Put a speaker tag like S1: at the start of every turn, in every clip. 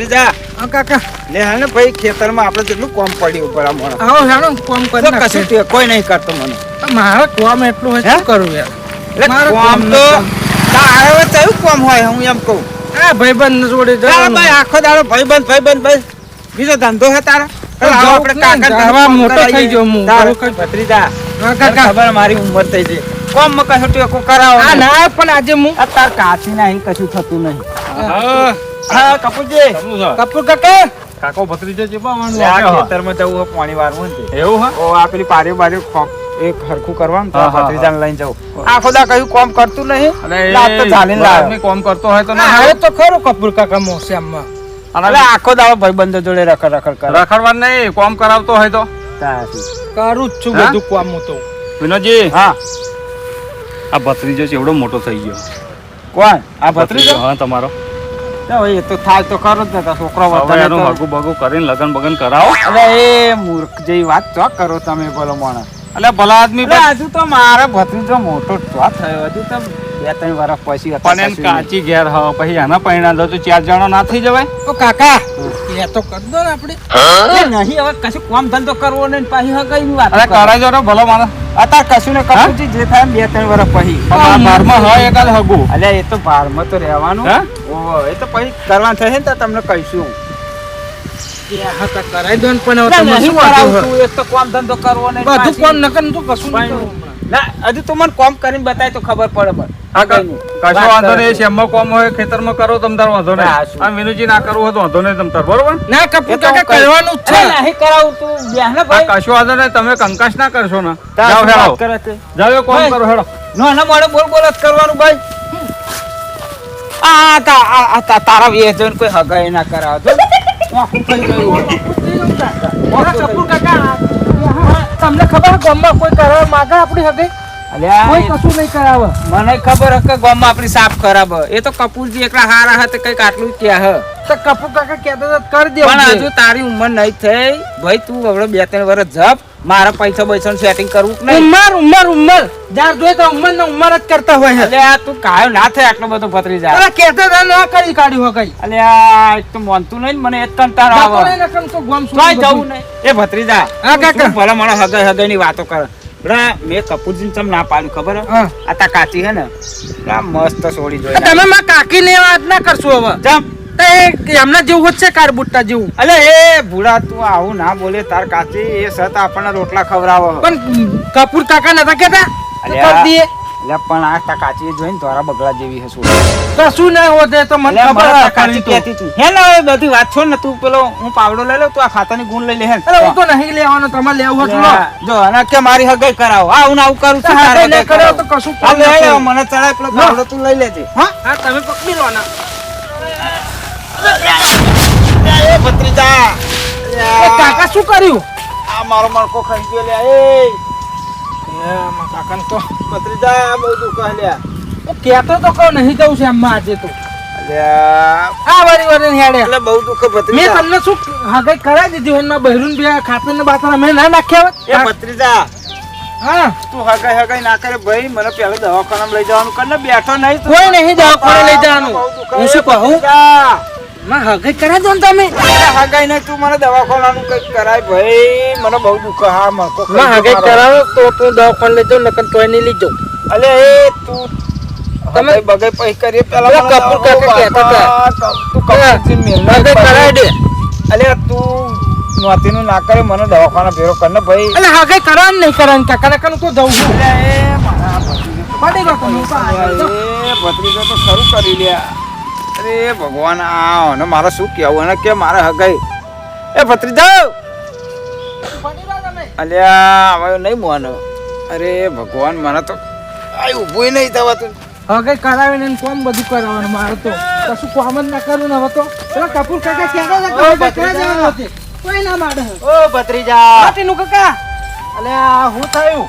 S1: ભત્રીજા
S2: હા કાકા.
S1: લે હા ને ભાઈ ખેતરમાં આપણે કેટલું કોમ પડ્યું ઉપર આ મોણ.
S2: આવો હેડો કોમ કરી
S1: કશું કોઈ નહીં કરતો મને.
S2: મારો કોમ એટલું હોય શું કરું યાર?
S1: એટલે કોમ તો. તારે કયું કોમ હોય હું એમ કહું.
S2: આ ભાઈબંધ જોડે જવાનું.
S1: ભાઈ આખો દાડો ભાઈબંધ ભાઈબંધ ભાઈ. બીજો ધંધો હે તારા? આપણે કાકા
S2: મોટો થઈ ગયો હું.
S1: ભત્રીજા
S2: કાકા.
S1: ખબર મારી ઉંમર થઈ છે કોમ મકા કશું ટેકો કરાવો.
S2: આ ના પણ આજે હું
S1: આ તાર કાચી ના કશું થતું નહીં.
S3: હા,
S1: કપૂરજી.
S2: કપૂર કાકા.
S3: કાકો ભત્રીજો ચેપા વાળું
S1: લે, આ
S3: વાગે હો.
S1: ખેતરમાં જવું પાણી વારવું ને
S3: એવું હા?
S1: ઓ આ પેલી પારી બારી એક હરખું કરવાનું તો
S3: હા, હા,
S1: ભત્રીજાને લઈને જવું. આખો દા કયું કોમ કરતું નહીં? લાત તો ઝાલીને લાવ્યો.
S3: કોમ કરતો હોય તો ના
S2: હવે તો ખરું કપૂર કાકા મોસમમાં
S1: એટલે
S3: અને
S1: આખો દાડો ભાઈબંધો જોડે રખડ રખડ કરે.
S3: રખડવા નહીં કોમ કરાવતો હોય તો.
S2: કરું જ છું બધું કોમ હું તો.
S3: વિનોદજી.
S1: હા.
S3: આ ભત્રીજો છે એવડો મોટો થઈ ગયો.
S1: કોણ? આ ભત્રીજો
S3: હા તમારો.
S1: એ તો થાય તો ખરો જ ને છોકરો વધારે
S3: બગું કરીને લગન બગન કરાવો.
S1: અરે એ મૂર્ખ જેવી વાત ચો કરો તમે બોલો માણસ.
S3: એટલે ભલા આદમી
S1: હજુ તો મારે ભત્રીજો મોટો થયો. હજુ તો બે ત્રણ વર્ષ પછી
S3: પણ એમ કાચી ઘેર હો પછી એના પરિણામ તો ચાર જણા ના થઈ જવાય?
S2: ઓ કાકા એ તો કર દો ને આપણે.
S1: નહીં હવે કશું કામ ધંધો કરવો ને પાછી હગાઈની વાત
S3: અરે
S1: કરે.
S3: જો ને ભલો માણસ.
S1: અત્યારે કશું ને કશું જે થાય બે ત્રણ વર્ષ પછી.
S3: બારમાં હોય એકાદ હગું.
S1: અલ્યા એ તો બારમાં તો રહેવાનું. એ તો પછી કરવાનું થશે ને તો તમને કહીશું.
S2: તો કરાઈ દો ને પણ તમે
S1: નહીં
S2: શું
S1: કરાવું એક તો કામ ધંધો કરવો નહીં
S2: બધું
S1: પાછી-
S2: કોમ નકર તો કશું નહીં
S1: પણ-
S2: કરું હમણાં.
S1: ના હજુ તું મને કામ કરીને બતાય તો ખબર પડે મને.
S3: હા, ક-
S1: કઈ નહીં.
S3: કશો વાંધો નહીં શેમમાં કોમ હોય ખેતરમાં કરો તમ તાર વાંધો નહીં. આ વિનુજી ના કરવું હોય તો વાંધો નહીં તમ તાર બરોબર?
S2: ના કપૂર કાકા કરવાનું છે.
S1: નહીં કરાવું તું બેહ ભાઈ.
S3: કશો વાંધો નહીં તમે કંકાસ ના કરશો ને. જાઓ હેડો.
S1: વાત કરે છે?
S3: જાઓ કોમ કરો હેડો.
S1: નો ના મોડે બોલ બોલ જ કરવાનું ભાઈ. આ તારા જોઈને કોઈ હગાઈ ના કરાવે. જો. આખું ખાઈ ગયું.
S2: ઓલા કપૂર કાકા તમને ખબર ગામમાં કોઈ કરવા માંગે આપણી હગે? કોઈ કશું નહીં કરાવે.
S1: મને ખબર હે કે ગામમાં આપણી સાફ કરાવે એ તો કપૂરજી એકલા હારા હતા કંઈક આટલું ક્યાં હે.
S2: તો કપૂર કાકા કહેતા હતા કરી દેવું
S1: પણ હજુ તારી ઉંમર નહીં થઈ. ભાઈ તું હવે બે ત્રણ વર્ષ જપ. મારા પૈસા પૈસા સેટિંગ કરવું કે નહીં?
S2: ઉમર ઉમર ઉમર. જાર જોઈએ તો ઉમર ને ઉમર જ કરતા હોય છે.
S1: અલ્યા તું કાયો ના થાય આટલો બધો પતરી જાય
S2: અરે કેતો તો ના કરી કાઢ્યું કઈ.
S1: અલ્યા એક તો માનતું નહીં ને મને એક કંટાળો આવે.
S2: તો ગામ
S1: તોય જવું નહીં. એ ભત્રીજા
S2: હા, કાકા.
S1: ભલા મારા હગાઈ હગાઈ ની વાતો કરે. બરા મેં કપૂરજીને તમ ના પાડ્યું ખબર હા. આ તા કાચી હે ને? મસ્ત સોડી જોઈ
S2: તમે માં કાકી ને વાત ના કરશો હવે.
S1: જમ
S2: એમના જેવું છે કાર બુટ્ટા જેવું.
S1: અલે એ ભૂડા તું આવું ના બોલે તાર કાચી એ સત આપણને રોટલા ખવડાવો.
S2: પણ કપૂર કાકા નતા કેતા તો.
S1: એટલે પણ આ તા કાચી જોઈને તારા બગલા જેવી હે સોડી
S2: કશું ના હોતે તો મને ખબર
S1: તા કાચી
S2: તો.
S1: કહેતી હતી. હે ને બધી વાત છો ને તું પેલો હું પાવડો લઈ લઉં તું આ ખાતાની ગુણ લઈ લે હે
S2: અરે હું તો. નહીં લેવાનો તમારે લેવું હતું
S1: જો અને કે મારી હગાઈ કરાવો. આવું હું આવું કરું છું તારે
S2: લે
S1: કરાવો.
S2: તો કશું
S1: હા, લે, મને ચડાય પેલો પાવડો તું લઈ લેજે. હા
S2: હા તમે પકડી લો ના
S1: એ ભત્રીજા
S2: કાકા શું કર્યું
S1: આ મારો મણકો ખાઈ ગયો લ્યા એ
S2: કાકા તો
S1: ભત્રીજા બહુ દુઃખ લ્યા
S2: હું તો કહું નહીં જવું છે એમમાં આજે તો આ વારી વારી હેડે
S1: એટલે બહુ દુઃખ હે
S2: મેં તમને શું હગાઈ કરાવી દીધી હોનમાં બહેરું બે ખાતર ને બાતર અમે ના નાખ્યા
S1: એ
S2: હોત?
S1: ભત્રીજા
S2: હા
S1: તું હગાઈ હગાઈ ના કરે ભાઈ મને પેલા દવાખાનામાં લઈ જવાનું કર ને બેઠો નહીં તું.
S2: કોઈ નહીં દવાખાને લઈ જવાનું. હું શું કહું? માં હગાઈ કરાવી દો ને તમે.
S1: હગાઈ નહીં તું મને દવાખાનાનું કંઈક કરાય ભાઈ. મને બહુ દુઃખ હા મણકો
S2: માં હગાઈ કરાવો તો તું દવાખાને લેજો નકર તોય નહીં લઈ જાઉં.
S1: અલે એ તું
S2: તમે-
S1: બગે પૈ કરીએ. પેલા
S2: કપૂર કાકે કહેતા હતા.
S1: તું કપૂરજીને મેલ
S2: હગાઈ કરાવી દે.
S1: અલે તું નોતીનું ના કરે મને દવાખાના ભેરો કર ને ભાઈ.
S2: અલે હગાઈ કરવાનું નહીં કરવાનું કાકા નકર તું જઉં છું.
S1: અલે એ મારા ભત્રીજો તો- ભત્રીજો ખરું કરી લ્યા. અરે ભગવાન આ અને મારે શું કહેવું? અને કે મારે હગાઈ. એ ભત્રીજા! અલ્યા હવે નહીં મોનો અરે ભગવાન મને તો આ ઊભું નહીં થવાતું.
S2: હગાઈ કરાવીને એને કોમ બધું કરાવવાનું મારે તો. કશું કોમ જ ના કરવું ને હવે તો. પેલા કપૂર કાકા કહેતા હતા. કોઈ ના માડે.
S1: ઓ ભત્રીજા!
S2: માટીનું કાકા!
S1: અલ્યા હું થયું?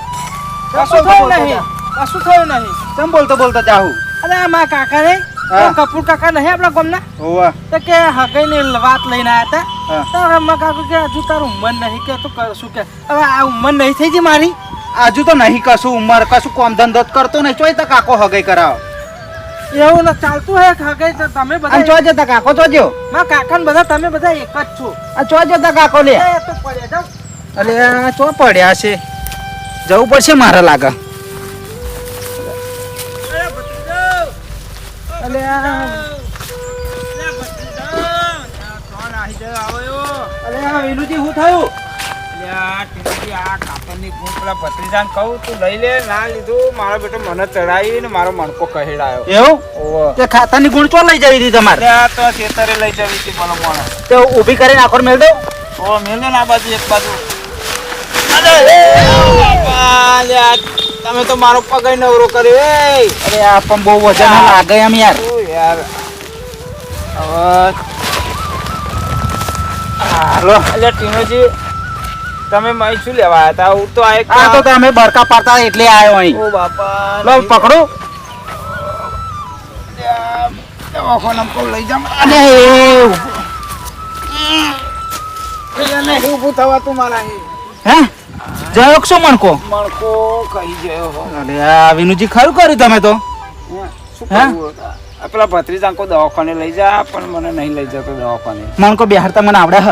S2: કશું થયું નહીં. કશું થયું નહીં.
S1: તમ બોલતો બોલતો જાહુ
S2: અરે આ મારા કાકા ને
S1: હા.
S2: કપૂર કાકા નહીં આપણા ગામના?
S1: હોવા.
S2: તો કે હગાઈ ની વાત લઈને આવ્યા. હતા. તો મારા કાકુ કે હજુ તારું ઉંમર નહીં. કે તું કરશું કે? હવે આ ઉંમર નહીં થઈ ગઈ મારી.
S4: આજુ તો નહીં કશું ઉંમર કશું કોમ ધંધો કરતો નહીં. ચોય તો કાકો હગઈ કરાવ.
S5: એવું ન ચાલતું હે હગઈ તો તમે બધા
S4: ચો જતા કાકો ચો જો
S5: મારા કાકા ને બધા તમે બધા એક જ છો.
S4: આ ચો જતા કાકો લે.
S5: તો પડ્યા જાઓ.
S4: અરે ચો પડ્યા છે. જવું પડશે મારે લાગે.
S1: મારો મને મણકો કહેડાયો
S4: એવું તે ખાતાની ગુણ ચો લઈ જવી હતી તમારે
S1: તો ખેતરે લઈ જવી હતી બોલો મોણે
S4: તે ઊભી કરીને આખો મેળ દઉં
S1: ઓ મેલે ના બાજુ એક બાજુ તમે તો મારો પગ નવરો કર્યો એ
S4: અરે આ પણ બહુ વજન લાગે એમ યાર.
S1: યાર!
S4: હાલો.
S1: એટલે ટીનોજી તમે મય શું લેવા આવ્યા હતા હું તો આ
S4: તો તમે બરકા પાડતા એટલે આવ્યો અહીં.
S1: ઓ બાપા
S4: લો પકડો.
S1: દવાખાના કહું લઈ જામ
S4: અને એ
S1: થવા તું મારા
S4: હે? જયો શું મણકો?
S1: મણકો કહી ગયો
S4: અરે આ વિનુજી ખરું કર્યું તમે તો?
S1: શું પેલા ભત્રીજા કો દવાખાને લઈ જા પણ મને નહીં લઈ જતો દવાખાને.
S4: મણકો બિહારતા મને આવડે હ.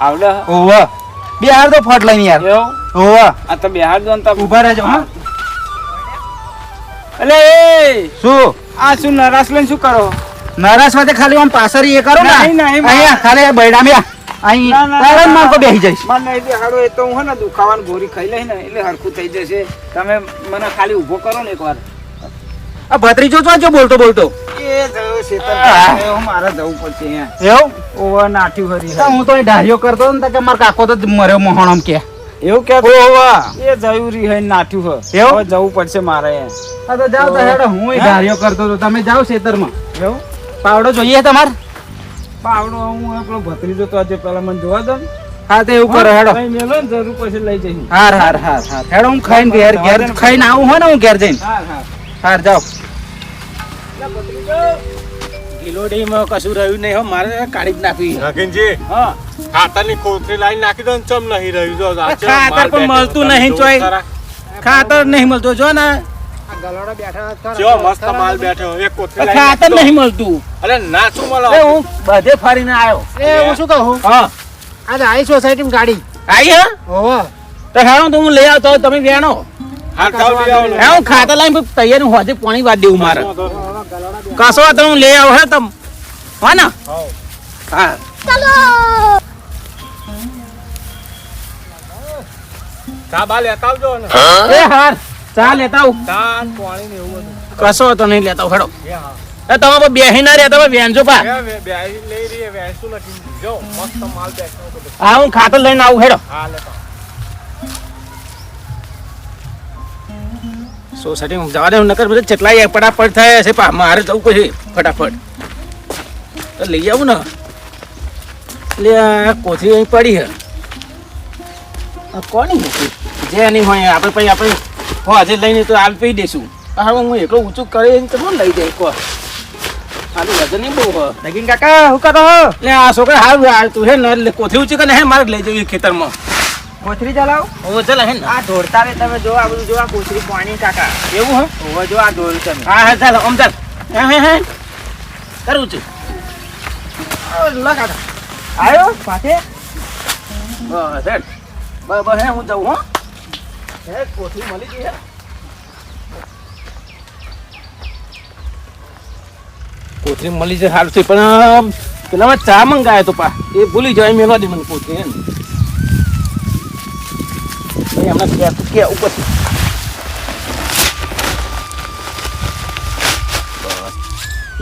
S1: આવડે
S4: ઓવ બિહાર તો ફટ લઈને યાર. ઓવ
S1: આ તો બિહાર દો તા
S4: ઊભા રહેજો હા.
S1: અલે એ!
S4: શું?
S1: આ શું નરાશ લઈને શું કરો?
S4: નરાશ માટે ખાલી આમ પાસરી એ કરો ને
S1: નહીં, નહીં, માં.
S4: અહીંયા ખાલી બૈડા મ્યા અહીં
S1: ના, માં.
S4: બેસી જઈશ.
S1: મને નહીં દેખાડો એ તો હું ને દુખાવાની ગોળી ખાઈ લઈ ને એટલે હરખું થઈ જશે. તમે મને ખાલી ઊભો કરો ને એકવાર.
S4: આ ભત્રીજો તો જો બોલતો બોલતો.
S1: એ જયો શેતર
S4: હું
S1: મારે જવું પડશે
S4: એવું?
S1: ઓવા નાઠ્યું હરી
S4: હું. તો ડાહ્યો કરતો ને કે માર કાકો તો મર્યો મોહણમ કે.
S1: એવું કે?
S4: ઓવા.
S1: એ જયું હે નાઠ્યું હ.
S4: એવું?
S1: જવું પડશે મારે.
S4: હા તો જાવ તો હેડ હું ડાહ્યો કરતો તો તમે જાઓ ખેતરમાં
S1: એવું?
S4: પાવડો જોઈએ તમારે?
S1: પાવડો હું આપણો ભત્રીજો તો આજે પેલા મને જોવા દો
S4: હા તો એવું કરો હેડો.
S1: કઈ મેલો ને જરૂર પછી લઈ જઈ
S4: હાર હાર હાર હાર. હેડો હું ખાઈને ઘેર ઘેર ખાઈને આવું હોય ને હું ઘેર જઈને.
S1: હાર હાર.
S4: હાર જાઓ.
S5: ગિલોડીમાં કશું રહ્યું નહીં હો મારે કાઢી જ નાખી
S6: નાગિનજી
S1: હા.
S6: ખાતરની કોથળી લાઈન નાખી દો ને ચમ નહીં રહ્યું? જો
S5: ખાતર પણ મળતું નહીં ચોય. ખાતર નહીં મળતું. જો ને
S6: મસ્ત માલ બેઠો એક
S5: ખાતર નહીં મળતું.
S6: અરે ના શું મળો?
S5: હું બધે ફરીને આવ્યો
S6: એ હું શું
S5: કહું? હા? આજે આઈ સોસાયટીમાં ગાડી. આવી હા?
S4: ઓહો.
S5: તો હેડો તો હું લઈ આવતો તમે વેણો. હે ખાતર તૈયાર હોજે પાણી વાત દેવું મારે. કશો હું લઈ આવો હે તમ. હા ને. હા.
S6: ચા બા લેતા આવજો ને
S5: એ હાર. ચા લેતા આવું?
S6: પાણી ને એવું બધું.
S5: કશો તો નહીં લેતા હેડો
S6: એ
S5: તમે બે બેહી ના રહ્યા તમે વેણજો પા. હા હું ખાતર લઈને આવું હેડો
S6: હા લેતા આવો.
S5: સોસાયટીમાં જવા દે નકર બધા ચેટલા ફટાફટ થાય છે પા. મારે જવું પછી ફટાફટ. તો લઈ આવું ને. એટલે આ કોથળી અહીં પડી હે આ કોની જે નહીં હોય આપણે પછી આપણે હો આજે લઈને તો હાલ પી દઈશું. હવે હું એકલો ઊંચું કરીને તો લઈ જઈ કો આનું વજન નહીં બહુ
S4: નગીન કાકા હું કરો
S5: એટલે આ છોકરા હાલ તું હે ને એટલે કોથળી ઊંચી કરીને હે મારે લઈ જવી ખેતરમાં.
S4: કોથરી ચલાવ
S5: હું ચાલે હે
S4: આ ઢોળતા રે તમે જો આ બધું જો આ પાણી કાકા.
S5: એવું હે?
S4: જો આ ઢોળ તમે
S5: હા હા ચાલો આમ ચાલ. હે હે હે. કરું છું.
S4: આવ્યો પાછે?
S5: બસ હેડ. બસ બસ હે હું જાઉં હો. હે મળી ગઈ હે? કોથળી મળી જાય સારું છે, પણ પેલામાં ચા મંગાયો તો પા, એ ભૂલી જાય મેળવા દે મને કોથળી એમ.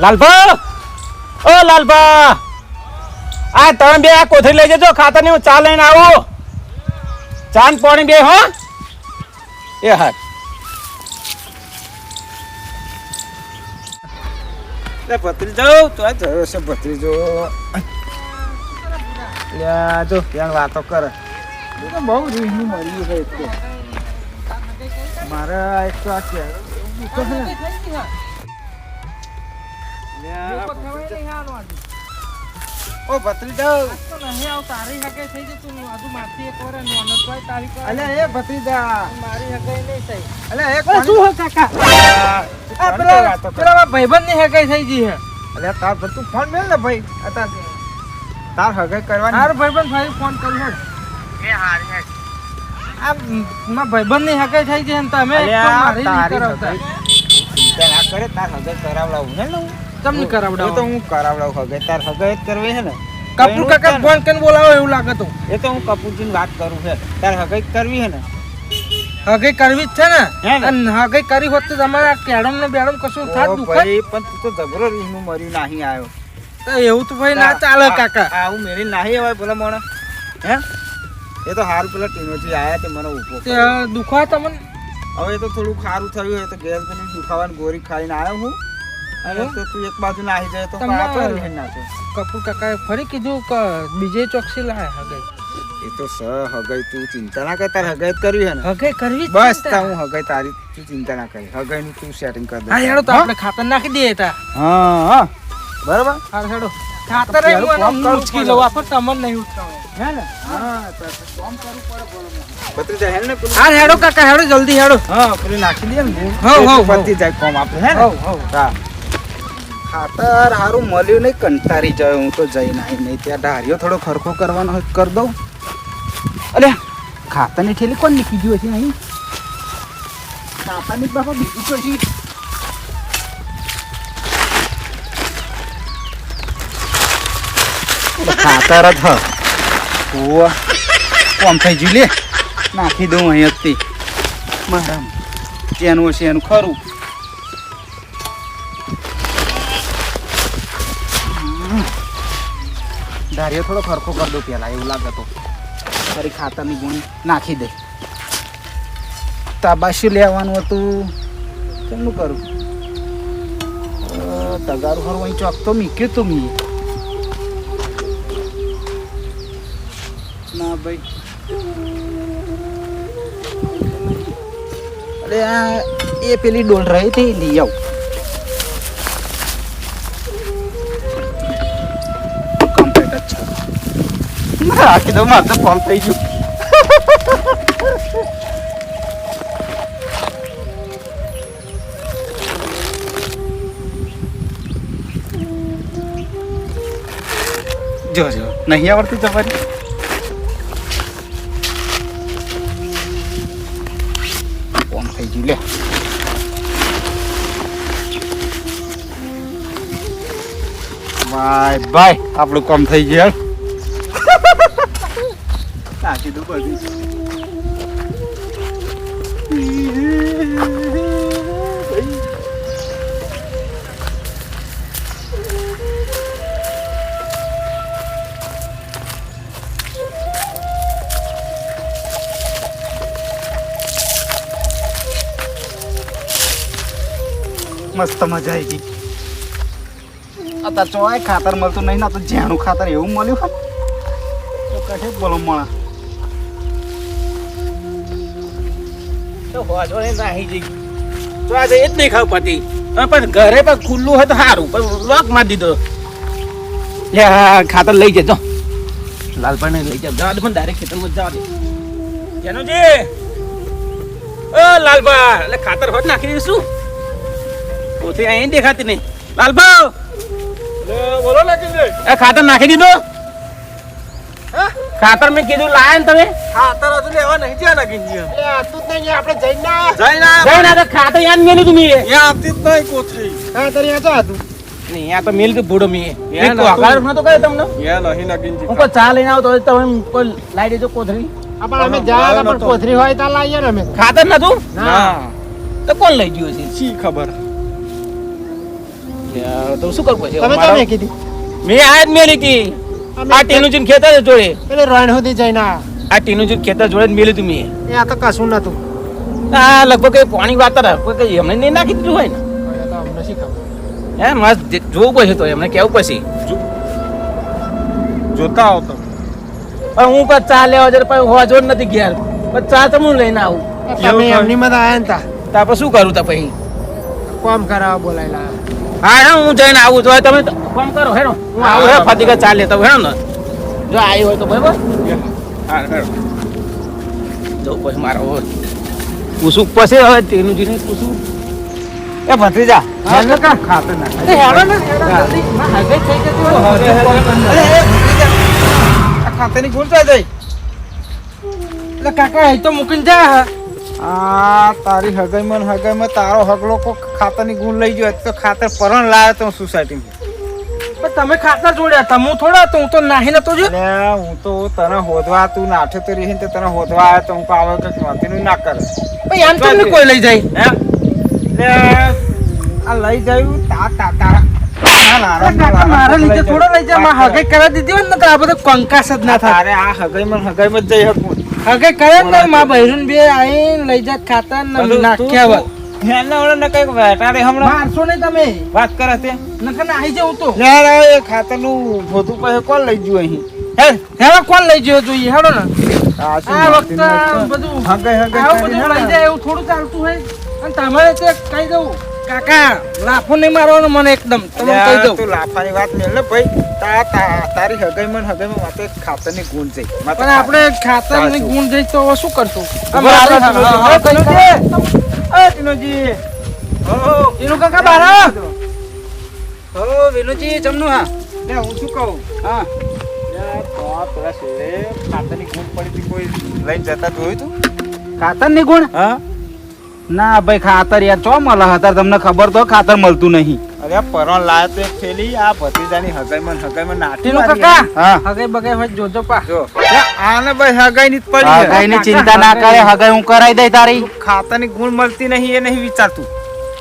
S5: લાલભા! ઓ લાલભા! આ તમે બે આ કોથળી લઈ જજો ખાતરની હું ચા લઈને આવું. ચા ને પાણી બે, હો. એ હા
S1: એટલે ભત્રીજો તો આ જયો છે ભત્રીજો. લ્યા જો ત્યાં વાતો કરે. તો બહુ રીહનું મર્યું છે એક તો. મારે આ એક તો આ કે ઊભો છે ને. લ્યા, તારી ભત્રીજો અલે એ ભત્રીજા. અલે એ કોણ?
S5: શું હે કાકા?
S2: આ પેલા
S4: કરે?
S2: પેલા ભાઈબંધની હકે થઈ ગઈ છે
S4: અલ્યા તાર પર તું ફોન મેલ ને ભાઈ. અત્યારે તાર હકે કરવાની.
S2: હારો ભાઈબંધ ભાઈ ફોન કર્યો આ માં ભાઈબંધની હકે થઈ ગઈ છે ને તમે એક તો
S4: અલ્યા,
S2: મારી નહીં કરાવતા.
S4: ચિંતા ના કરે તાર હકે કરાવડાવું ને હું?
S2: તમને
S4: કરાવડાવ. તો હું કરાવડાવ હગાઈ તાર હગાઈ જ કરવી હે ને
S2: કપૂર કાકા ફોન કરીને બોલાવો એવું લાગે તો.
S4: એ તો હું કપૂરજીની વાત કરું છે. તાર હગાઈ કરવી છે ને?
S2: હગે કરવી જ છે ને?
S4: હે
S2: અને હગાઈ કરી હોત તો તમારા કેડમ ને બેડમ કશું થાત દુખાય
S4: પણ તું તો જબરો રીહનું મરી નાહી આવ્યો.
S2: તો એવું તો ભાઈ ના ચાલે કાકા.
S4: આવું મેરી નાહી આવે ભલે મોણા હે? એ તો હારું પેલા ટીનોથી આયા તે મને ઊભો
S2: દુખા તમને?
S4: હવે તો થોડું ખારું થયું એ તો ગેસ દુખાવાની ગોરી ખાઈને આવ્યો હું. અને તો તું એક બાજુ નાહી જાય તો
S2: કપૂર કાકાએ ફરી કીધું કે બીજે ચોકસી લાય હગાઈ.
S4: એ તો સ હગાઈ તું ચિંતા ના કર તાર હગાઈ કરવી હે ને.
S2: હગાઈ કરવી
S4: બસ તા હું હગાઈ તારી તું ચિંતા ના કરી. હગાઈ નું તું સેટિંગ કર દે.
S2: હા હેડો તો આપણે ખાતર નાખી દઈએ તા.
S4: હા હા. બરાબર?
S2: હા હેડો. ખાતર એ હું
S4: કામ
S2: ઉચકી લઉં. આપણે તમને નહીં ઉચકાવો
S4: હે ને? હા તો તો કામ કરવું પડે બોલો ભત્રીજા હે ને
S2: હા હેડો કાકા હેડો જલ્દી હેડો.
S4: હા પેલું નાખી દે ને. પતી જાય કોમ આપણે હે ને. હા. ખાતર હારું મળ્યું નહીં કંટારી જાય હું તો જઈ નાહી નહીં ત્યાં ડાળીઓ થોડો ખરખો કરવાનો કરી દઉં. અરે ખાતરની થેલી કોણ નીકળી ગયું હશે અહીં? ખાતરની બાપા બીજું તો ખાતર જ હ. કોમ થઈ ગયું લે. નાખી દઉં અહીંયાથી. મારા જેનું હશે એનું ખરું. ધાર્યો થોડો ખરખો કરી દો પહેલાં, એવું લાગે તો. ફરી ખાતરની ગુણ નાખી દે. તાબાશું લેવાનું હતું. કેમનું કરું? તગારું ખરું, અહીં ચોક તો મીક્યું તું મી. ના ભાઈ. અરે, આ, એ પેલી ડોલ રહી હતી, લઈ આવ. છે તો મારે ફોન થઈ ગયું. જો જો, નહીં આવડતી તમારી? ફોન થઈ ગયું, લે. બાય બાય આપણું કામ થઈ ગયું નાખી દઉં બધું મસ્ત મજા આવી ગઈ અત્યારે ચોય ખાતર મળતું નહીં ના તો જ્યાંનું ખાતર એવું મળ્યું હોય તો કશે બોલો મળે
S5: તો હોજો ને નાહી જઈ. તો આજે એ જ નહીં ખાવ પતી. પણ ઘરે પણ ખુલ્લું હોય તો સારું પણ લોક મારી દીધો. લે ખાતર લઈ જજો. લાલભાઈને લઈ જાવ જવા દે પણ ડાયરેક્ટ ખેતરમાં જવા દે જેનુજી ઓ લાલભા એટલે ખાતર હોત નાખી દઈશું. પોતે અહીં દેખાતી નહીં. લાલભા!
S1: બોલો
S5: એ ખાતર નાખી દીધું. ખાતર મેં કીધું લાયા ને તમે?
S1: ખાતર હજુ લેવા નહીં જ્યાં. લાગી ગયા તું જ નહીં આપણે જઈને જઈને
S5: જઈને આ તો ખાતર યાદ મેલ્યું તું મેં.
S1: અહીંયા આવતી જ નહીં કોથળી.
S2: ખાતર યા તો. હતું
S5: નહીં આ તો મેલ કે બુડો મી.
S1: યા
S5: એક
S1: નતું.
S5: વગાડ નતો કહે તમને?
S1: યા નહીં લાગી
S5: હું કોઈ ચા લઈને આવતો હોય તો તમે કોઈ લાઈ દેજો કોથળી.
S2: પણ અમે
S1: હા,
S2: જાય
S1: નતો.
S2: પણ કોથરી હોય તો લાવીએ ને અમે.
S5: ખાતર નતું?
S1: ના.
S5: તો કોણ લઈ ગયું છે
S1: શી ખબર?
S5: યાર, તો શું કરવું પછી
S2: તમે
S5: મારો-
S2: તમે કીધી?
S5: મેં આ જ મેલી હતી.
S2: અમે
S5: આ ટીનું જીન ખેતર જોડે.
S2: પેલી રોણ સુધી જઈને
S5: આ. ટીનું જીન ખેતર જોડે જ મેલી તું મેં.
S2: એ આ તો કશું નતું
S5: આ લગભગ કઈ પાણી વાતર કોઈ કઈ એમને નહીં નાખી દીધું હોય ને? હે મસ્ત જે- જોવું પડશે તો એમને કેવું પછી
S1: જોતા આવતો
S5: પણ હું પણ ચા લેવા જયારે પણ હોવા જોડ નથી ગયા પણ ચા તો હું લઈને આવું.
S2: તમે એમની મત આયા ને તા.
S5: તા પછી શું કરું તા પછી?
S2: કોમ કરાવવા બોલાયેલા.
S5: હા હા હું જઈને આવું તો તમે ફોન કરો હેરો હું આવું હે ફાતિકા ચાલે તો હેરો ને. જો આવી હોય તો બરાબર. હા હેરો જો પછી મારો હોય પૂછું પછી હવે તેનું જીને પૂછું.
S1: એ ભત્રીજા
S4: હેલો કા ખાતે ના
S2: હેરો ને. હગાઈ થઈ જતી હોય.
S1: અરે, એ ભત્રીજા, આ ખાતાની ભૂલ જાય
S2: એટલે કાકા એ તો મૂકીને જા.
S1: આ તારી હગાઈમાં ને હગાઈમાં તારો હગલો કો ખાતાની ગુણ લઈ ગયો તો ખાતર પરણ લાવ્યો તો સોસાયટીમાં.
S2: પણ તમે ખાતર જોડ્યા હતા હું થોડા તો હું તો નાહી નતો જો
S1: હું તો તને હોદવા તું નાઠે તો રહી તો તને હોદવા આવ્યો તો હું આવે કે નોંધીનું ના કરે.
S2: ભાઈ આમ તમને કોઈ લઈ જાય.
S1: હે? આ લઈ જાય તા તા તારા
S2: મારા લીધે થોડો લઈ જાય હગાઈ કરાવી દીધી હોય ને તો આ બધું કંકાસ જ ના થાય.
S1: અરે આ હગાઈમાં ને હગાઈ માં જઈ શકું.
S2: હગાઈ કરે ને માં બહેરું બે આવીને લઈ જાત ખાતર ને નાખ્યા હોત.
S1: એના વડે ને કંઈક વેટાડે હમણાં.
S2: મારશો નહીં તમે.
S1: વાત કરે છે
S2: નકર આવી જવું તો.
S1: લે રે, એ ખાતરનું ભોતું પાસે કોણ લઈ ગયું અહીં?
S2: હે હેવા કોણ લઈ ગયો જોઈએ? હેડો ને.
S1: આ
S2: વખતે? બધું
S1: હગે હગે
S2: આવું બધું લઈ જાય એવું થોડું ચાલતું હોય. અને તમારે તે કહી દઉં? કાકા લાફો નહીં મારવાનો મને એકદમ. તમે કહી દઉં.
S1: તું લાફાની વાત નહીં એટલે ભાઈ. તા તા- તારી મન હગાઈ માં માથે ખાતરની ગુણ જઈ
S2: પણ આપણે
S1: ખાતરની
S2: ગુણ જઈ તો શું કરશું?
S1: વિનોજી
S2: હા, હા,
S1: હા. હો,
S2: ટીનુ કાકા બારા
S4: ઓ વિનુજી જમનું હા.
S1: લે, હું શું કહું?
S4: હા.
S1: ખાતરની ગુણ પડી હતી કોઈ લઈને જતા જોયું તું?
S4: ખાતરની ગુણ?
S1: હા.
S4: ના ભાઈ ખાતર યાર ચો મળે? હતા તમને ખબર તો ખાતર મળતું નહીં.
S1: અરે પરણ લાયા તો એક થેલી આ ભત્રીજાની હગાઈમાં હગાઈમાં નાટી
S2: કાકા.
S4: હા.
S2: હગે બગે હોય જોજો પા.
S1: જો. આને ભાઈ હગાઈ ની પડી હગાઈ
S4: ની ચિંતા ના કરે હગાઈ હું કરાઈ દઈ તારી.
S1: ખાતાની ગુણ મળતી નહીં એ નહીં વિચારતું.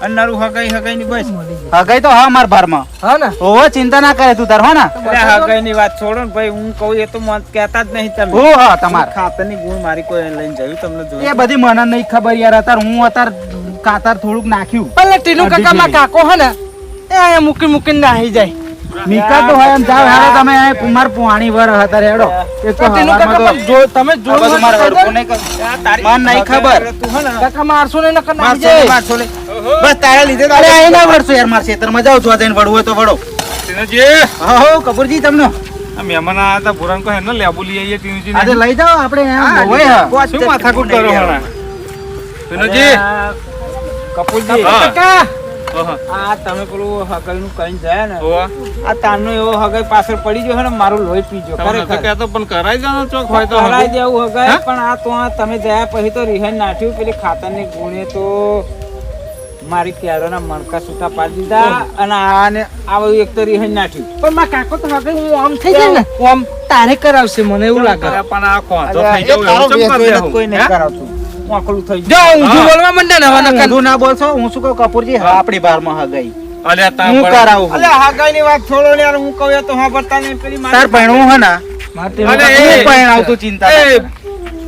S1: અને નરું હગાઈ ની બસ.
S4: હગાઈ તો હા માર ભારમાં.
S2: હા ને?
S4: ઓહો ચિંતા ના કરે તું તાર હો ને?
S1: એટલે હગાઈની વાત છોડો ને ભાઈ હું કહું એ તો મન કહેતા જ નહીં તમે.
S4: ઓ હા તમાર.
S1: ખાતાની ગુણ મારી કોઈ લઈને જયું તમને
S4: એ બધી મને નહીં ખબર યાર અતાર હું અતાર કાતર થોડુંક નાખ્યું.
S2: પણ ટીનુ કાકા માં કાકો હે ને એ અહીંયા મૂકી મૂકીને નાહી જાય.
S4: નીકળતો હોય એમ જાવ હારે તમે આ કુમાર પુહાણી વર હતા હેડો. એક તો
S2: ટીનુ કાકા પણ જો તમે
S4: જો આ બધું મારે નહીં કર- મને નહીં ખબર.
S1: તું હે ને?
S2: કાકા મારશો ને નકર નાહી જાય.
S1: મારશો લે. બસ તારા લીધે તારે
S4: અહીં ના વળશો યાર મારા ખેતરમાં. જાઓ છો જઈને વળવું હોય તો વળો.
S3: ટીનુજી
S4: હા હો કપૂરજી તમને.
S3: આ મહેમાન આયા હતા પુરાણ કો હેને લેબુ લઈ આઈએ ટીનુજી
S4: આજે લઈ જાઓ આપણે હોય
S3: શું માથાકૂટ કરો
S1: લેવા.
S3: ટીનુજી
S1: કપૂરજી!
S2: કાકા!
S1: આ તમે પેલું હગાઈનું કહીને જાય ને. આ તારનો એવો હગલ પાછળ પડી ગયો ને મારું લોહી પીજો
S3: કહેતો પણ કરાઈ દો ચોક હોય તો
S1: કરાઈ. દેવું પણ આ તો તમે ગયા પછી તો રિહાઈ નાખ્યું પેલી ખાતરની ગુણે તો મારી પ્યારોના મણકા સૂતા પાડી દીધા અને આને આ એક તો રિહાઈ નાખ્યું.
S2: પણ માં કાકો તો હવે હું આમ થઈ જાય ને? હું આમ તારે કરાવશે મને એવું લાગે.
S3: પણ આ કોણ
S1: તો
S3: થઈ જાવ એવું ચમ કરી
S1: વેચો એને કોઈ નહીં
S3: હે?
S1: કરાવતું. વાંકલું થઈ
S2: જો
S1: ગયું
S2: ઊંધું
S3: હા.
S2: બોલવા મંડે ને હવે નકર
S4: ના બોલશો હું શું કહું કપૂરજી? હા. આપણી બારમાં હગાઈ.
S3: અલ્યા તા
S4: હું
S3: પણ-
S4: કરાવું.
S1: અલ્યા હગાઈની વાત છોડો ને યાર હું કહું તો સાંભળતા નહીં પેલી મારી-
S4: તાર ભણવું હે ને
S2: મારે
S4: હું ભણાવતું ચિંતા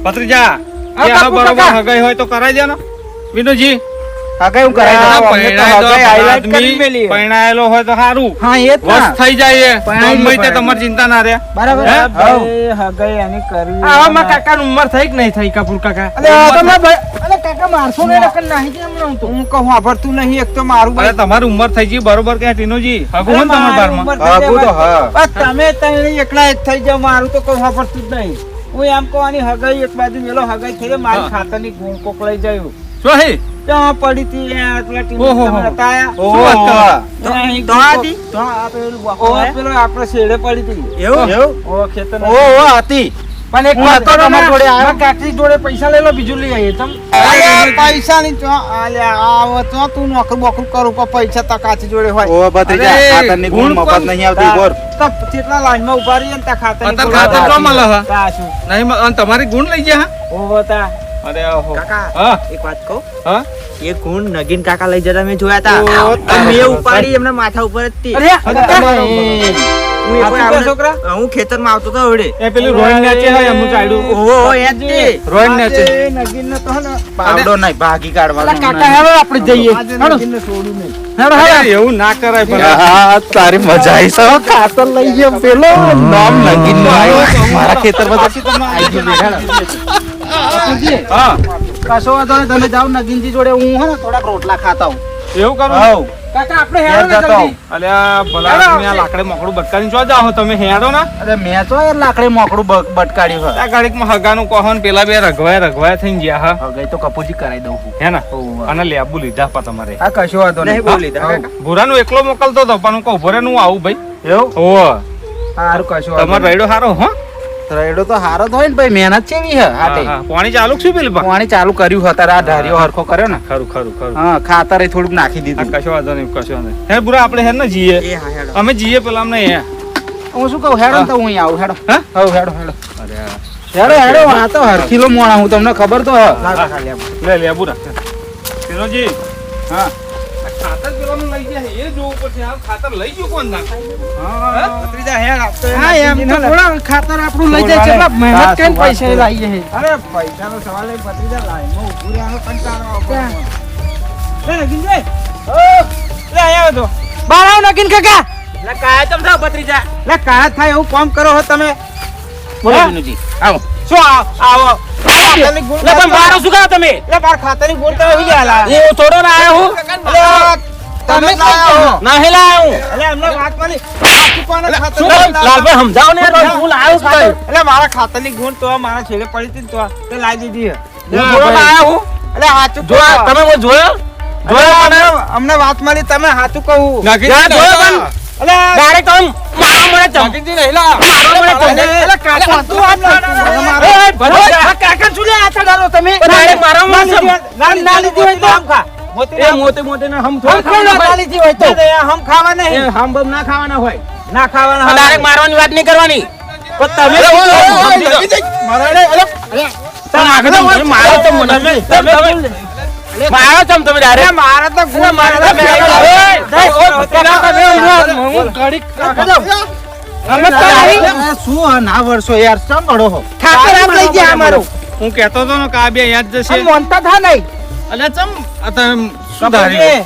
S3: પત્રીજા
S2: હા,
S3: હા બરોબર હગાઈ હોય તો કરાઈ દે ને. વિનુજી
S4: હગાઈ હું કરાઈ
S3: આ
S4: દઉં?
S1: અમને તો
S3: પરણાય તો
S1: હગાઈ highlight કરી
S3: આદમી
S1: મેલી.
S3: પરણાયેલો હોય તો સારું.
S4: હા એ જ
S3: વસ
S4: ના
S3: થઈ જાય એ.
S4: પરણાઈ
S3: ગમે તે
S4: ગયો,
S3: તમારી ચિંતા ના રહે.
S4: બરાબર.
S3: હે?
S4: હઉ.
S1: ભાઈ હગાઈ એની કરવી
S2: આવા માં કાકાની ઉંમર થઈ કે નહીં થઈ કપૂર કાકા?
S1: અલે આ તો
S2: તમે ભાઈ અલે કાકા મારશો ને નકર નાહી જાય હમણાં તો?
S1: હું કહું સાંભળતું નહીં એક તો મારું
S3: અરે તમારી ઉંમર થઈ ગઈ બરોબર કે ટીનુજી? હગું હોય તમારા બારમાં?
S4: હગું તો હા.
S1: તમે એકલા એક થઈ જાવ મારું તો કોઈ સાંભળતું જ નહીં. હું એમ કહું આની હગાઈ એક બાજુ મેલો હગાઈ થઈ મારી ખાતરની ગુણ કોકળાઈ જાય.
S3: શું હે?
S1: ત્યાં પડી હતી આ પેલા ટીમ
S4: તો
S1: તો આ પેલું પેલો આપણે શેડે પડી હતી.
S4: એવું?
S1: ઓ ખેતર
S4: હતી.
S2: પણ એક વાત
S4: હતો
S2: કરો
S4: તમારી જોડે આવ્યો.
S2: કાકી જોડે પૈસા લઈ લો બીજું લઈ આવીએ. તમ
S1: પૈસા ની તું નોકરી બોકરી કરું પણ પૈસા તકાચી જોડે હોય.
S4: ઓહો, ભત્રીજા,
S3: અરે,
S4: ખાતરની ગુણ
S3: ગુણ
S4: મફત નહીં આવતી, બોર.
S1: તો કેટલા લાઈનમાં ઊભા રહીએ ને
S3: ખાતર તો મળે હે. નહીં તમારી ગુણ લઈ ગયા હા?
S1: ઓહો તા.
S3: અરે
S7: કાકા એક વાત કહું?
S3: હા?
S7: એ ગુણ નગીન કાકા લઈ જતા મેં જોયા હતા મેં ઉપાડી એમના માથા ઉપર જ હતી.
S2: અરે
S1: અરે,
S2: કાકા,
S1: અમારો
S7: હું એક વાર
S1: આ
S7: આવડે-
S1: છોકરા?
S7: હું ખેતરમાં આવતો હતો આવડે
S3: એ પેલું રોહિણ નાચે હોય એમનું ચાલ્યું
S7: ઓહો એ જ તે.
S3: નાચે
S1: આજે નગીનને તો
S4: પાવડો નહીં ભાગી કાઢવાનો
S2: કાકા હેડો આપણે જઈએ.
S1: છોડું નહીં.
S3: એવું ના કરાય પણ.
S4: તારી મજા આવી ખાતર લઈ ગયો પેલો. નામ નગીન નો આવ્યો. મારા ખેતરમાં આવી ગયું. બાપુજી,
S3: હા.
S4: કશો વાંધો નહીં તમે જાઓ નગીનજી જોડે હું હે ને થોડાક રોટલા ખાતા હું
S3: એવું કરું?
S4: હવ
S2: કાકા આપણે હેડો ને જલ્દી.
S3: અલ્યા ભલા લાકડે છો જાઓ તમે હેડો ને.
S4: અરે મેં તો યાર લાકડી મોકળું બ- બટકાડ્યું હોય
S3: આ ગાડીમાં હગાનું કહો ને પેલા બે રઘવાય રઘવાય થઈને ગયા હા.
S4: હગાઈ ગઈ તો કપૂરજી કરાઈ દઉં હું.
S3: હે ને? અને લેબુ લીધા પા તમારે.
S4: આ કશો વાંધો
S1: નહીં.
S3: ભૂરાનું એકલો મોકલતો હતો પણ હું કહું ભૂરે હું આવું ભાઈ.
S4: એવું?
S3: ઓહ
S4: સારું કશો
S3: તમારો
S4: રેડો
S3: સારો હારો હા.
S4: નહીં. રેડો તો હારો જ હોય ને ભાઈ મહેનત છે હે હાટે.
S3: પાણી ચાલુ શું પેલી
S4: પાણી ચાલુ કર્યું હતા આ ધાર્યો હરખો કર્યો ને?
S3: ખરું ખરું ખરું.
S4: હા ખાતર એ થોડુંક નાખી દીધું.
S3: કશો વાંધો નહીં કશો નહીં. હે બુરા આપણે હે ને જઈએ?
S1: એ હા હેડો.
S3: અમે જીએ પેલા અમને હે
S4: હું શું કહું હેડો તો હું. અહીં આવું હેડો.
S3: હા?
S4: હવ હેડો હેડો.
S3: અરે
S4: હેડો હેડો આ તો હરખીલો મોણા હું તમને ખબર તો હે.
S3: લે લે બુરા. પેલોજી
S4: હા.
S3: ખાતર લઈ ગયો કોણ ના?
S1: ત્રીજા હેડ આપતો
S2: હા એમ તો થોડા ખાતર આપણું લઈ જાય છે મહેનત કરીને પૈસા લાવીએ છે?
S4: અરે પૈસાનો સવાલ નહીં ભત્રીજા લાઈનમાં ઊભું રહેવાનો કંટાળો આવતો.
S2: લે લે આયા તો. બાર આવો નગીન કાકા.
S5: લે કાયા ચમ થાવ ભત્રીજા?
S4: લે કાયા થાય એવું કામ કરો હો તમે.
S5: બોલો? વિનુજી
S2: શું આવો? આવો
S5: મારો શું તમે?
S4: બાર ખાતરની ગોળ તમે
S5: થોડો ના આયા હું.
S4: તમે
S5: ના
S4: અલે અમને વાત મળી આખી કોને ખાતર
S5: શું લાલભાઈ સમજાવો ને હું લાયો છું
S1: એટલે મારા ખાતરની ગુણ તો મારા છેડે પડી હતી તો તે લાવી દીધી હું.
S5: થોડો હું?
S1: એટલે સાચું
S5: જોયા તમે મને જોયો? જોયો
S1: અમને- અમને વાત મળી તમે સાચું કહું.
S5: જોયો પણ ડાયરેક્ટ આમ મારો મને ચમ મારો મને ચમ
S1: એટલે કાકા તું વાત કર.
S5: એ, એ,
S2: કાકા શું લે આટા ડાલો તમે?
S5: ડાયરેક્ટ મારો મને
S1: ના ના લીધી હોય તો આમ ખા.
S5: એ મોટે મોટે ના હમ
S2: હમ
S5: થોડા હોય.
S2: તો.
S1: તો હમ ખાવા નહીં.
S5: હમ બમ ના ખાવાના હોય.
S1: ના ખાવાના
S5: ડાયરેક્ટ મારવાની વાત નહીં કરવાની. પણ તમે તમે આગળ તો મને તો મને તમે તમે મારો તમ તમે ડાયરેક્ટ?
S1: મારા તો ગુણ મારા તો
S4: અમે તો આ શું હે ના વર્ષો યાર? સાંભળો હો.
S2: ઠાકર આમ લઈ ગયા અમારો.
S3: હું કહેતો હતો ને કે આ યાદ જશે.
S2: મોનતા થા નહીં.
S3: અલ્યા ચમ આ તમે શું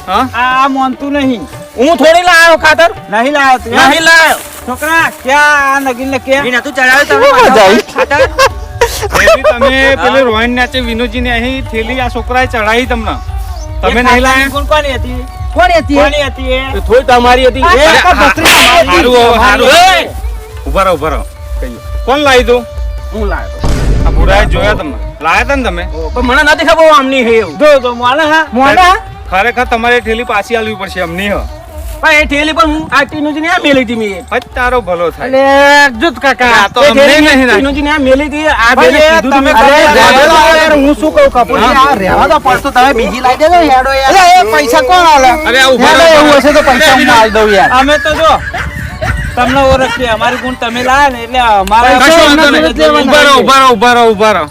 S3: હા?
S1: આ મોનતું નહીં.
S5: હું થોડી લાયો ખાતર?
S1: નહીં લાયો તું.
S5: નહીં લાયો.
S1: છોકરા ક્યાં આ નગીન ને ક્યાં તું ચડાવે
S3: ખાતર? તમે પેલે રોહિણ નાચે વિનોદજી ને અહીં થેલી આ છોકરાએ ચડાવી તમને. તમે નહીં લાયા?
S1: કોણ કોણ હતી?
S2: કોણ હતી? એ?
S1: હતી એ?
S5: થોડી તમારી હતી. એ.
S3: હારું હારું. ઊભા રહો ઊભા રહો. કોણ લાવી દો
S5: હું લાયો.
S3: આ ભૂરાએ જોયા તમને? લાયા ને તમે?
S5: પણ મને નથી ખબર આમની હે એવું.
S1: જો તો મોને હા?
S2: મોના
S3: ખરેખર તમારે થેલી પાછી આલવી પડશે અમની હ.
S5: પણ એ ઠેલી પણ હું આ ટીનુજી ને મેલી હતી મેં.
S3: હજ તારો ભલો થાય.
S2: અલે જુત કાકા
S3: તો અમને નહીં નાખી.
S5: ટીનુજી ને મેલી હતી આ
S1: ભાઈ,
S5: બેને
S1: એ
S5: કીધું
S1: તમે અરે,
S4: અરે,
S1: રહેવા દો
S4: યાર, હું શું કહું કપૂરજી આ રહેવા દો પડતું તમે બીજી લાવી દેજો હેડો યાર.
S1: એ પૈસા કોણ આલે?
S3: અરે ઊભા
S4: એવું હશે તો પૈસા હું આલી દઉં યાર.
S1: અમે તો જો તમને ઓળખીએ અમારી ગુણ તમે લાયા ને એટલે અમારા
S3: ઊભા રહો. ઊભા રહો ઊભા રહો ઊભા રહો.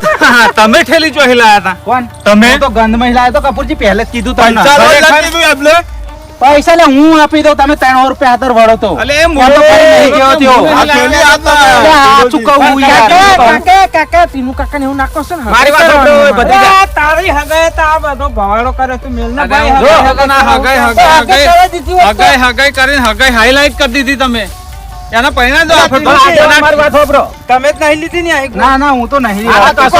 S3: તમે ઠેલી ચો હિલાયા હતા
S4: કોણ?
S3: તમે?
S4: તો ગંધમાં હિલાયા તો કપૂરજી પહેલે જ કીધું તમને? પૈસા લે હું આપી દઉં તમે ત્રણ રૂપિયા હાથર વળો તો. યાર
S2: કાકા તીનું કાકા ને એવું નાખો છે ને?
S5: મારી વાત
S1: તારી તો બધો ભવાડો તું ભાઈ
S3: કરીને હાઈલાઈટ કરી દીધી તમે. એના પરિણામ
S5: તો આજે મારી વાત સાંભળો.
S1: તમે જ નહીં લીધી ને એક
S4: ના ના હું તો નહીં
S5: આ તો હું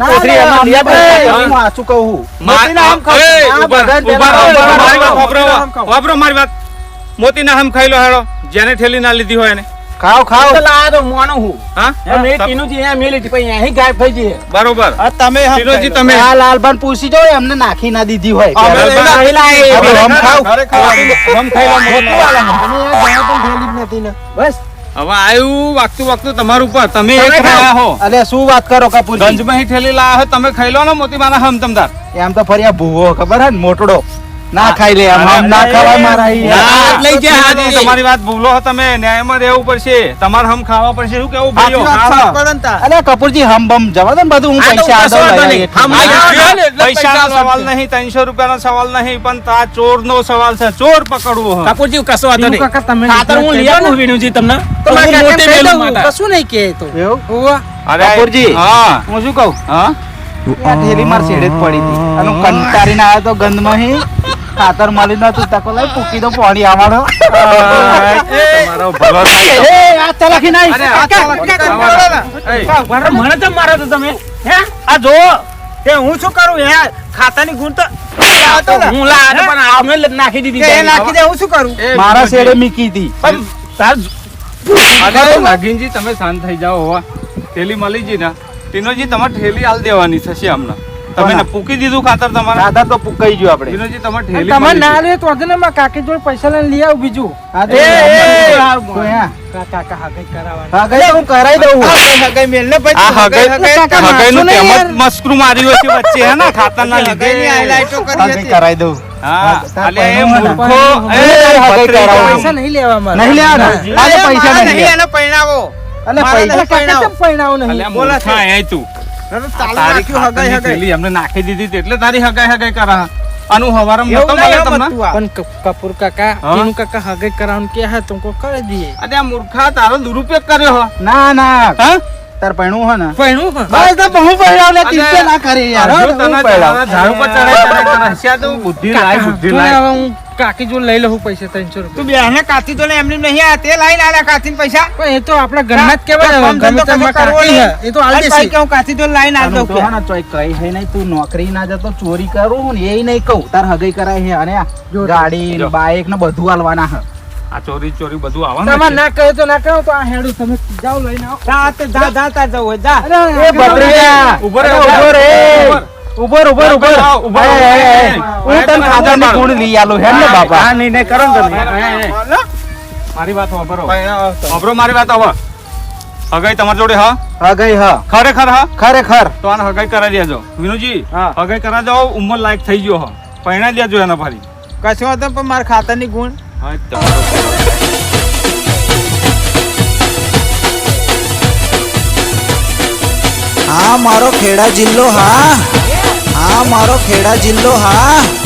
S5: કોથરી
S4: ના,
S5: એમાં
S4: અમને હું આસુ કહું
S3: મોતીના હમ ખાવ. એ,
S4: આ
S3: ઊભા ઊભા મારી વાત. વાત મોતીના હમ ખાઈ લો હેડો. જેને થેલી ના લીધી હોય એને.
S4: ખાવ ખાવ
S5: તો લાયા તો મોનો હું.
S3: હા?
S5: મે ટીનુજી અહીંયા મેલી હતી પછી અહીં ગાયબ થઈ જઈએ.
S3: બરોબર.
S1: આ તમે લો.
S3: તમે.
S4: આ લાલભાન પૂછી જો એમને નાખી ના દીધી હોય.
S3: અમે લા-
S5: લાયા
S4: હમ ખાવ.
S3: હમ ખાઈ લો
S4: બસ.
S3: હવે આવ્યું વાગતું વાગતું તમારું ઉપર. તમે હો.
S4: અરે શું વાત કરો કપૂર
S3: ગંજમાં થેલી લાયા તમે ખાઈ લો ને મોતી માના હમ તમદાર
S4: એમ તો ફરી આ ભૂવો ખબર હે ને મોટડો. ના ખાઈ લે આમ ના ખાવા મારા યાર.
S5: લઈ ગયા
S3: હાજી. તમારી વાત ભૂલો હો તમે ન્યાયમાં રહેવું પડશે તમારે હમ ખાવા પડશે શું કેવું ભાઈઓ.
S4: અલે કપૂરજી હમ બમ જવા દો બધું હું પૈસા આદો લઈ
S3: પૈસાનો સવાલ નહીં ત્રણસો રૂપિયાનો સવાલ નહીં પણ તા ચોર નો સવાલ છે. ચોર પકડવો કપૂરજી
S5: કાપુરજી કશો વાંધો નહીં.
S2: કાકા તમે
S5: ખાતર હું લઈ આવું વિનુજી તમને?
S2: તો
S5: મોટે મેલું માતા.
S2: કશું નહીં કે તો.
S4: એવું?
S3: અરે
S4: કપૂરજી.
S3: હા.
S4: હું. શું કહું?
S3: હા?
S4: આ ઠેલી માર છેડે જ પડી હતી. અને હું કંટાળીને આવ્યો તો ગંધમાં હી. ખાતર મળી નતું તકો લઈ પૂકી દો પાણી આવવાનો.
S3: તમારો
S4: એ આ નહીં
S5: મને તો મારો તો તમે? હે? આ જો
S7: કે હું શું કરું? યાર ખાતાની ગુણ તો
S5: હું લા પણ આમે નાખી દીધી
S2: એ નાખી દે હું શું કરું?
S4: મારા શેડે મીકી હતી.
S5: પણ તાર
S3: અરે નાગીનજી તમે શાંત થઈ જાઓ હોવા. થેલી મળી ને ટીનોજી તમારે થેલી હાલ દેવાની થશે હમણાં તમે પૂકી દીધું ખાતર તમારે?
S4: દાદા તો પુકાઈ ગયો આપણે.
S3: ટીનોજી તમારે
S2: અને
S3: થેલી
S2: ના લે તો વાંધો નહીં, કાકી જોડે પૈસા લઈને લઈ આવું બીજું.
S4: હા,
S2: એ, એ,
S4: તો અહીંયા.
S2: કા- કાકા હા કઈ કરાવવાનું.
S4: હું કરાઈ દઉં
S2: હગાઈ પછી
S3: મસ્કરું માર્યું છે વચ્ચે હે ને ખાતરના લીધે.
S4: હા, ગઈ કરાઈ દઉં.
S3: હા અલે એ
S4: પૈણું હોય ને.
S3: મૂર્ખો
S4: એ,
S3: એ
S4: હગાઈ કરાવો.
S2: પૈસા નહીં લેવા મારે.
S4: નહીં લેવાના? આજે પૈસા નહીં લેવા.
S2: પૈણાવો
S4: અલે પૈસા
S2: કાકા કેમ પૈણાવો નહીં?
S3: અલ્યા મૂર્ખા અહીં તું. નાખી દીધી એટલે તારી હગાઈ હગાઈ કરા. આનું હવારમ નતો મળે તમને?
S2: પણ કપૂર કાકા
S3: હા?
S2: તીનું કાકા હગાઈ કરાવવાનું કે હા તુમકો કરી દઈએ.
S3: અરે આ મૂર્ખા તારો દુરુપયોગ કર્યો હો.
S4: ના ના.
S3: હા?
S4: તાર પૈણું હે ને.
S2: પૈણું
S4: બસ તો બહુ પૈણાવ લે તીર્થે ના કરે યાર. હો, પૈણાવ.
S3: ઝાડુ પર ચડાઈ તને તને હસ્યા તો બુદ્ધિ લાય બુદ્ધિ લાય.
S2: હવે હું કાકી જોડે લઈ લઉં પૈસા ત્રણસો રૂપિયા.
S7: તું બેહને કાતી તો એમની નહીં આ તે લાઈન આલા કાતી પૈસા.
S2: પણ એ તો આપણા ઘરના જ
S7: ધંધો
S2: ગમે તેમાં કાકી હે. એ તો
S7: અરે
S2: દેશે.
S7: કે હું કાતી તો લાઈન આલ દઉં
S4: તો ને ચોય કઈ હે નહીં તું નોકરી ના જતો ચોરી કરું ને એ નહીં કહું. તાર હગઈ કરાય હે અને ગાડી બાઈક ને બધું આલવાના હે.
S3: આ ચોરી ચોરી બધું આવવાનું તમે
S2: ના કહે તો ના કહો તો આ હેડું તમે જાઓ લઈને આવો.
S7: જા તે જા જાતા હોય જા.
S4: એ ભત્રીજા.
S3: ઊભો રે,
S4: ઊભો
S3: રે.
S4: ઉભર ઉભર ઉભર
S3: ઊભો, ઊભો,
S4: એ, એ, એ,
S3: ઊભો.
S4: હું તને ખાતરની ગુણ લઈ આલો. હે ને બાપા.
S3: હા, નહીં, નહીં, કરો ને તમે. મારી વાત હોબરો હોબરો મારી વાત હોબરો હગાઈ તમારી જોડે હા?
S4: હગાઈ હ.
S3: ખરેખર હા?
S4: ખરેખર.
S3: તો આને હગાઈ કરાવી દેજો. વિનુજી
S7: હા.
S3: હગાઈ કરાવી દો ઉંમર લાયક થઈ ગયો હા. પૈણા દેજો એને ફરી
S7: કશું હતો પણ મારા ખાતાની ગુણ
S3: હા, તમારો
S8: હા મારો ખેડા જિલ્લો હા. હા મારો ખેડા જિલ્લો હા.